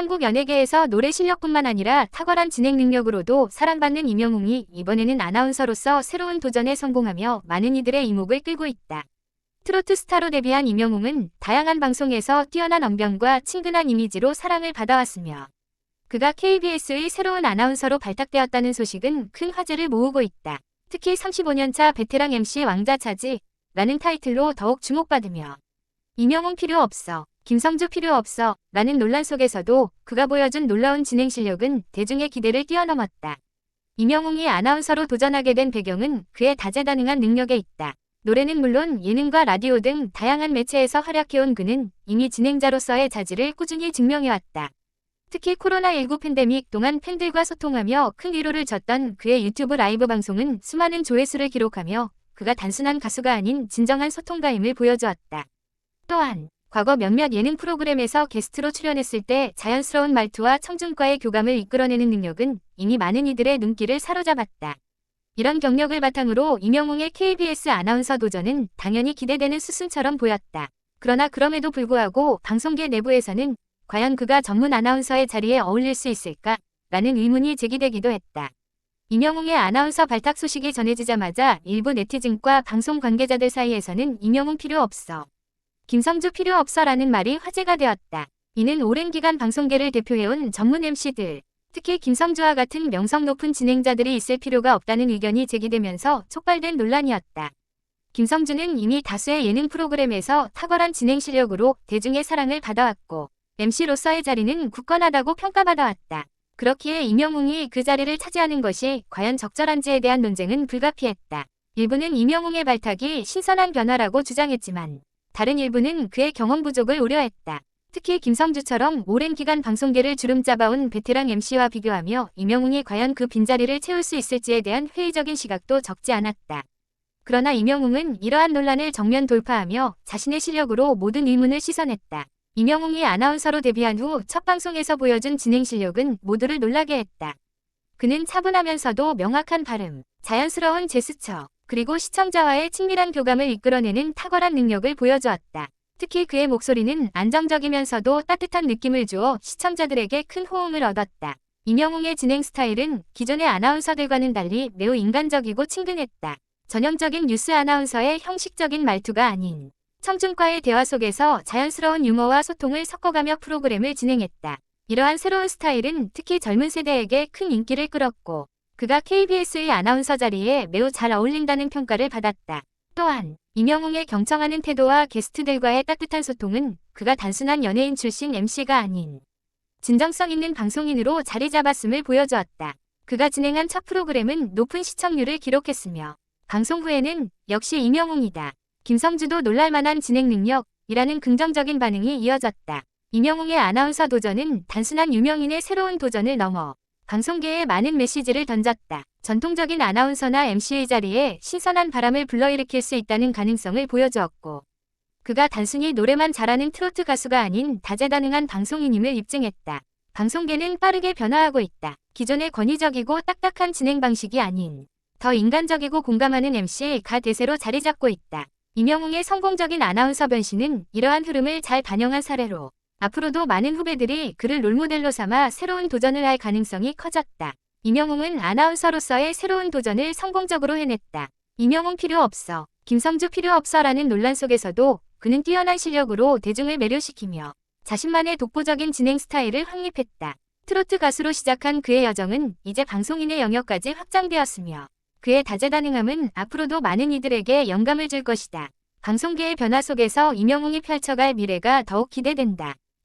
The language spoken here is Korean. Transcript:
한국 연예계에서 노래 실력뿐만 아니라 탁월한 진행 능력으로도 사랑받는 임영웅이 이번에는 아나운서로서 새로운 도전에 성공하며 많은 이들의 이목을 끌고 있다. 트로트 스타로 데뷔한 임영웅은 다양한 방송에서 뛰어난 언변과 친근한 이미지로 사랑을 받아왔으며 그가 KBS의 새로운 아나운서로 발탁되었다는 소식은 큰 화제를 모으고 있다. 특히 35년차 베테랑 MC 왕자 차지라는 타이틀로 더욱 주목받으며 임영웅 필요 없어, 김성주 필요 없어 라는 논란 속에서도 그가 보여준 놀라운 진행 실력은 대중의 기대를 뛰어넘었다. 임영웅이 아나운서로 도전하게 된 배경은 그의 다재다능한 능력에 있다. 노래는 물론 예능과 라디오 등 다양한 매체에서 활약해온 그는 이미 진행자로서의 자질을 꾸준히 증명해왔다. 특히 코로나19 팬데믹 동안 팬들과 소통하며 큰 위로를 줬던 그의 유튜브 라이브 방송은 수많은 조회수를 기록하며 그가 단순한 가수가 아닌 진정한 소통가임을 보여주었다. 또한 과거 몇몇 예능 프로그램에서 게스트로 출연했을 때 자연스러운 말투와 청중과의 교감을 이끌어내는 능력은 이미 많은 이들의 눈길을 사로잡았다. 이런 경력을 바탕으로 임영웅의 KBS 아나운서 도전은 당연히 기대되는 수순처럼 보였다. 그러나 그럼에도 불구하고 방송계 내부에서는 과연 그가 전문 아나운서의 자리에 어울릴 수 있을까? 라는 의문이 제기되기도 했다. 임영웅의 아나운서 발탁 소식이 전해지자마자 일부 네티즌과 방송 관계자들 사이에서는 임영웅 필요 없어. 김성주 필요 없어라는 말이 화제가 되었다. 이는 오랜 기간 방송계를 대표해온 전문 MC들, 특히 김성주와 같은 명성 높은 진행자들이 있을 필요가 없다는 의견이 제기되면서 촉발된 논란이었다. 김성주는 이미 다수의 예능 프로그램에서 탁월한 진행 실력으로 대중의 사랑을 받아왔고 MC로서의 자리는 굳건하다고 평가받아왔다. 그렇기에 임영웅이 그 자리를 차지하는 것이 과연 적절한지에 대한 논쟁은 불가피했다. 일부는 임영웅의 발탁이 신선한 변화라고 주장했지만 다른 일부는 그의 경험 부족을 우려했다. 특히 김성주처럼 오랜 기간 방송계를 주름잡아온 베테랑 MC와 비교하며 임영웅이 과연 그 빈자리를 채울 수 있을지에 대한 회의적인 시각도 적지 않았다. 그러나 임영웅은 이러한 논란을 정면 돌파하며 자신의 실력으로 모든 의문을 씻어냈다. 임영웅이 아나운서로 데뷔한 후 첫 방송에서 보여준 진행 실력은 모두를 놀라게 했다. 그는 차분하면서도 명확한 발음, 자연스러운 제스처, 그리고 시청자와의 친밀한 교감을 이끌어내는 탁월한 능력을 보여주었다. 특히 그의 목소리는 안정적이면서도 따뜻한 느낌을 주어 시청자들에게 큰 호응을 얻었다. 임영웅의 진행 스타일은 기존의 아나운서들과는 달리 매우 인간적이고 친근했다. 전형적인 뉴스 아나운서의 형식적인 말투가 아닌 청중과의 대화 속에서 자연스러운 유머와 소통을 섞어가며 프로그램을 진행했다. 이러한 새로운 스타일은 특히 젊은 세대에게 큰 인기를 끌었고 그가 KBS의 아나운서 자리에 매우 잘 어울린다는 평가를 받았다. 또한 임영웅의 경청하는 태도와 게스트들과의 따뜻한 소통은 그가 단순한 연예인 출신 MC가 아닌 진정성 있는 방송인으로 자리 잡았음을 보여주었다. 그가 진행한 첫 프로그램은 높은 시청률을 기록했으며 방송 후에는 역시 임영웅이다. 김성주도 놀랄만한 진행 능력이라는 긍정적인 반응이 이어졌다. 임영웅의 아나운서 도전은 단순한 유명인의 새로운 도전을 넘어 방송계에 많은 메시지를 던졌다. 전통적인 아나운서나 MC의 자리에 신선한 바람을 불러일으킬 수 있다는 가능성을 보여주었고 그가 단순히 노래만 잘하는 트로트 가수가 아닌 다재다능한 방송인임을 입증했다. 방송계는 빠르게 변화하고 있다. 기존의 권위적이고 딱딱한 진행 방식이 아닌 더 인간적이고 공감하는 MC가 대세로 자리 잡고 있다. 임영웅의 성공적인 아나운서 변신은 이러한 흐름을 잘 반영한 사례로 앞으로도 많은 후배들이 그를 롤모델로 삼아 새로운 도전을 할 가능성이 커졌다. 임영웅은 아나운서로서의 새로운 도전을 성공적으로 해냈다. 임영웅 필요 없어, 김성주 필요 없어라는 논란 속에서도 그는 뛰어난 실력으로 대중을 매료시키며 자신만의 독보적인 진행 스타일을 확립했다. 트로트 가수로 시작한 그의 여정은 이제 방송인의 영역까지 확장되었으며 그의 다재다능함은 앞으로도 많은 이들에게 영감을 줄 것이다. 방송계의 변화 속에서 임영웅이 펼쳐갈 미래가 더욱 기대된다.